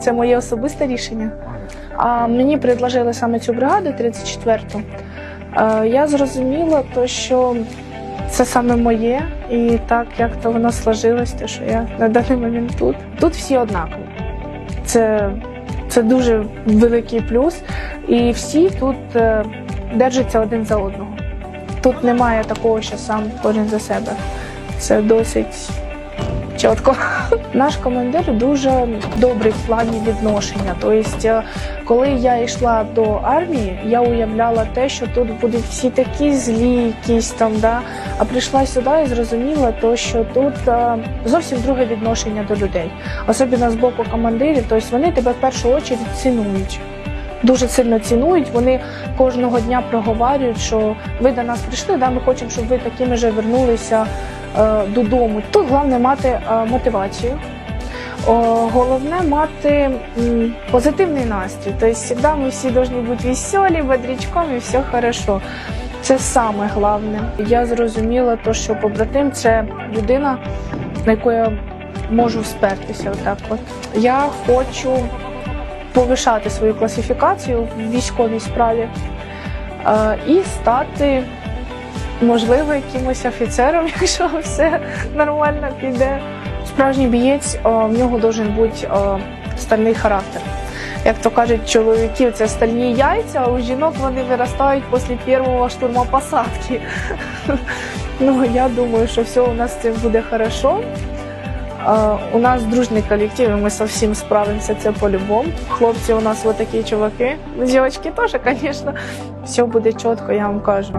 Це моє особисте рішення. А мені предложили саме цю бригаду 34-ту. Е, Я зрозуміла, то, що це саме моє, і так як то воно сложилось, то що я на даний момент тут. Тут всі однакові. Це, це дуже великий плюс. І всі тут е, держаться один за одного. Тут немає такого, що сам кожен за себе. Це досить чітко. Наш командир дуже добрий в плані відношення. Тобто, е, коли я йшла до армії, я уявляла те, що тут будуть всі такі злі, якісь там, да. а прийшла сюди і зрозуміла, то, що тут е, зовсім друге відношення до людей, особливо з боку командирів. Тобто вони тебе в першу чергу цінують. Дуже сильно цінують. Вони кожного дня проговорюють, що ви до нас прийшли, да, ми хочемо, щоб ви такими же вернулися додому. Тут головне мати е, мотивацію. Головне мати позитивний настрій. Тобто, завжди ми всі повинні бути веселі, і все хорошо. Це саме головне. Я зрозуміла, то, що побратим це людина, на яку я можу спертися. Отак от. Я хочу повишати свою класифікацію в військовій справі е, і стати, можливо, якимось офіцером, якщо все нормально піде. Справжній бієць е, в нього має бути е, стальний характер. Як то кажуть, чоловіків це стальні яйця, а у жінок вони виростають після першого штурму посадки. Ну, я думаю, що все у нас це буде хорошо. У нас дружний колектив, і ми со всім справимося, це по-любому. Хлопці у нас вот такі чуваки. Дівчатки теж, звісно. Все буде чітко, я вам кажу.